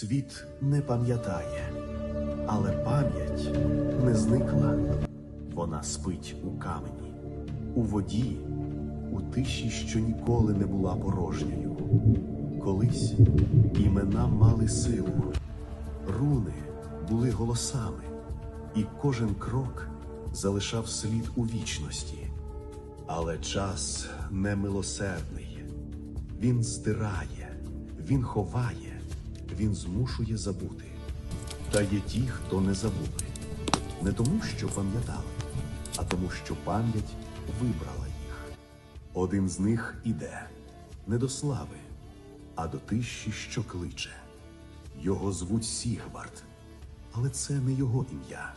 Світ не пам'ятає, але пам'ять не зникла. Вона спить у камені, у воді, у тиші, що ніколи не була порожньою. Колись імена мали силу, руни були голосами, і кожен крок залишав слід у вічності. Але час немилосердний. Він стирає, він ховає, він змушує забути. Та є ті, хто не забули. Не тому, що пам'ятали, а тому, що пам'ять вибрала їх. Один з них іде не до слави, а до тиші, що кличе. Його звуть Сігвард, але це не його ім'я.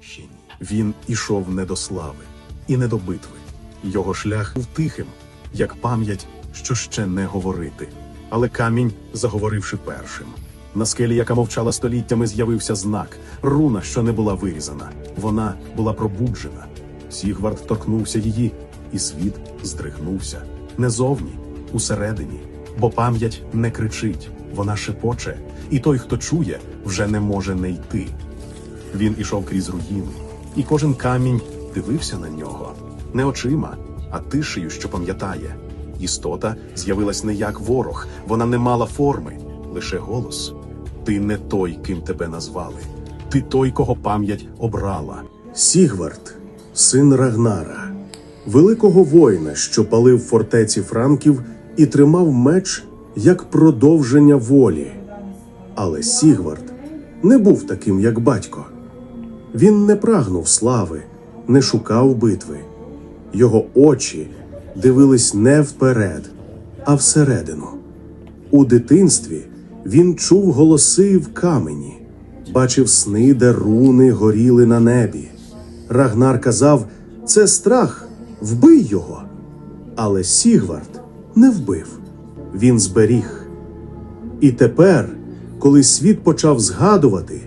Ще ні. Він ішов не до слави і не до битви. Його шлях був тихим, як пам'ять, що ще не говорити. Але камінь, заговоривши першим. На скелі, яка мовчала століттями, з'явився знак, руна, що не була вирізана. Вона була пробуджена. Сігвард торкнувся її, і світ здригнувся. Не зовні, усередині, бо пам'ять не кричить, вона шепоче, і той, хто чує, вже не може не йти. Він ішов крізь руїни, і кожен камінь дивився на нього не очима, а тишею, що пам'ятає. Істота з'явилась не як ворог, вона не мала форми, лише голос. Ти не той, ким тебе назвали. Ти той, кого пам'ять обрала. Сігвард, син Рагнара, великого воїна, що палив фортеці франків і тримав меч як продовження волі. Але Сігвард не був таким, як батько. Він не прагнув слави, не шукав битви. Його очі дивились не вперед, а всередину. У дитинстві він чув голоси в камені, бачив сни, де руни горіли на небі. Рагнар казав: це страх, вбий його. Але Сігвард не вбив, він зберіг. І тепер, коли світ почав згадувати,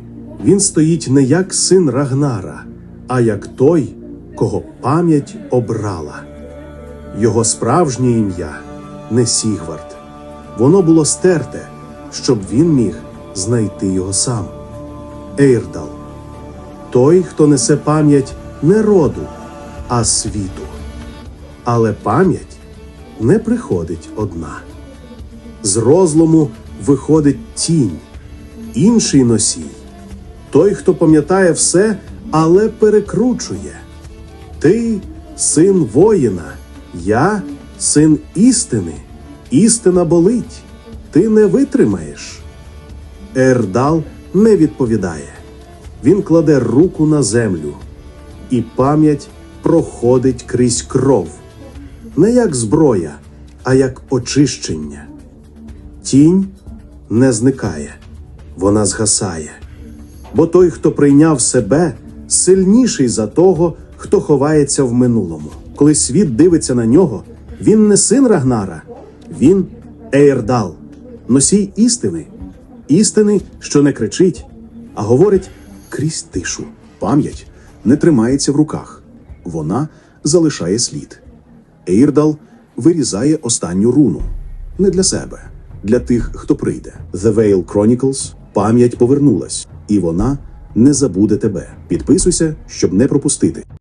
він стоїть не як син Рагнара, а як той, кого пам'ять обрала. Його справжнє ім'я не Сігвард. Воно було стерте, щоб він міг знайти його сам. Ейрдал той, хто несе пам'ять не роду, а світу. Але пам'ять не приходить одна. З розлому виходить тінь, інший носій, той, хто пам'ятає все, але перекручує. Ти син воїна, я син істини. Істина болить, ти не витримаєш. Ердал не відповідає. Він кладе руку на землю, і пам'ять проходить крізь кров, не як зброя, а як очищення. Тінь не зникає, вона згасає. Бо той, хто прийняв себе, сильніший за того, хто ховається в минулому. Коли світ дивиться на нього, він не син Рагнара, він Ейрдал, носій істини, істини, що не кричить, а говорить крізь тишу. Пам'ять не тримається в руках, вона залишає слід. Ейрдал вирізає останню руну не для себе, для тих, хто прийде. The Veil Chronicles пам'ять повернулась, і вона не забуде тебе. Підписуйся, щоб не пропустити.